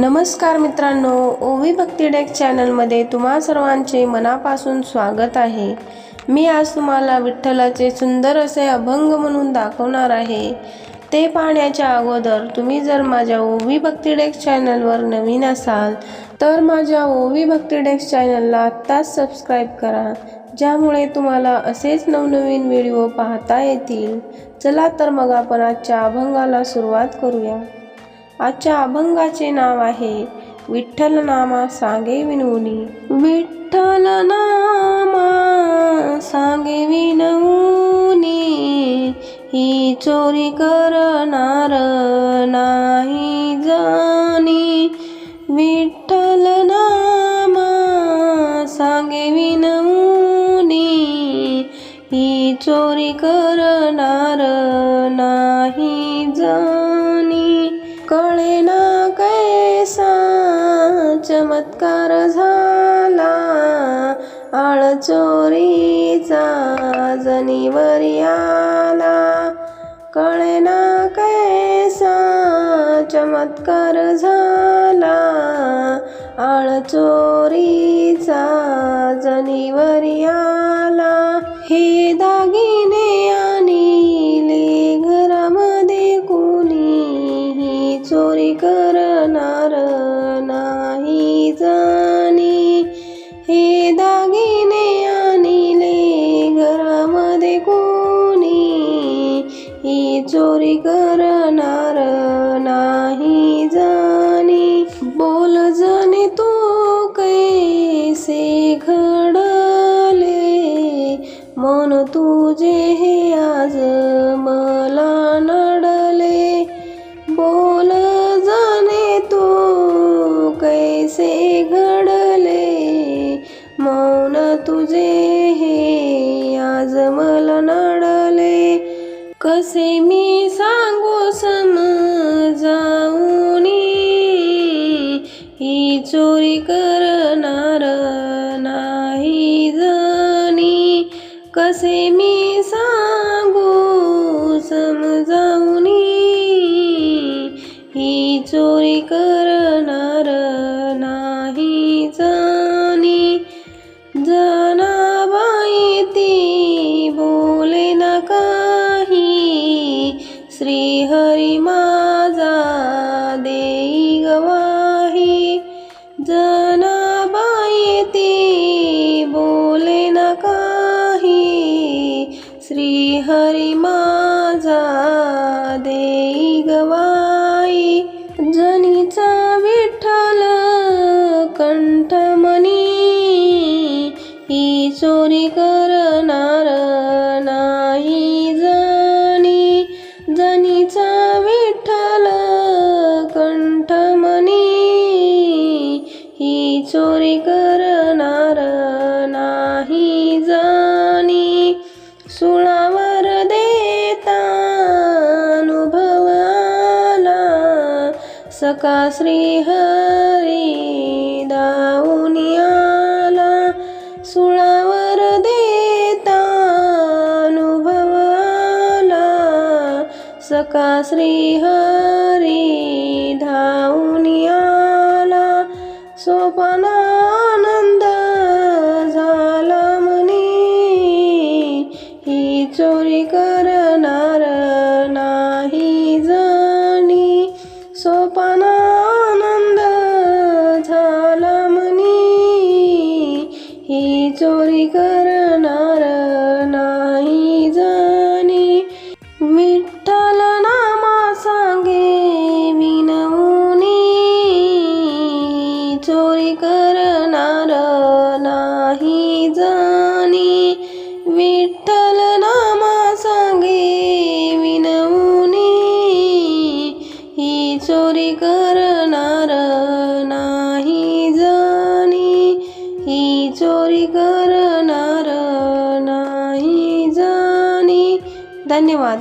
नमस्कार मित्रांनो ओवी भक्ती डेक चॅनलमध्ये तुम्हा सर्वांचे मनापासून स्वागत आहे. मी आज तुम्हाला विठ्ठलाचे सुंदर असे अभंग म्हणून दाखवणार आहे. ते पाहण्याच्या अगोदर तुम्ही जर माझ्या ओवी भक्ती डेक चॅनलवर नवीन असाल तर माझ्या ओवी भक्ती डेक चॅनलला आत्ताच सबस्क्राईब करा ज्यामुळे तुम्हाला असेच नवनवीन व्हिडिओ पाहता येतील. चला तर मग आपण आजच्या अभंगाला सुरुवात करूया. आजच्या अभंगाचे नाव आहे विठ्ठल नामा सांगे विनवणी. विठ्ठल नामा सांगे विनवणी ही चोरी करणार नाही जाणी. विठ्ठल नामा सांगे विनवणी ही चोरी करणार नाही जाणी. कळे ना कैसा? चमत्कार झाला. आळ चोरीचा आला. कळे ना कैसा? चमत्कार झाला. आळ चोरीचा करणार नाही जाणी. हे दागिने आणले घरामध्ये कोणी? ही चोरी करणार नाही जाणी. बोल जाणे तो कैसे घडले? मन तुझे हे आज तुझे हे आज मला नडले. कसे मी सांगू समजाऊनी ही चोरी करणार नाही जाणी. कसे मी सांगू समजाऊनी ही चोरी कर श्रीहरी माझा देई गवाही. जनाबाई ती बोले ना काही. श्रीहरी माझा सुळावर देता अनुभवाला सका श्रीहरी दाऊनी आला. सुळावर देता अनुभव आला सका श्रीहरी धाऊनी आला. सोपना चोरी करणार नाही जाणी. विठ्ठल नामा सांगे विनवूनी. चोरी करणार नाही जाणी. विठ्ठल धन्यवाद.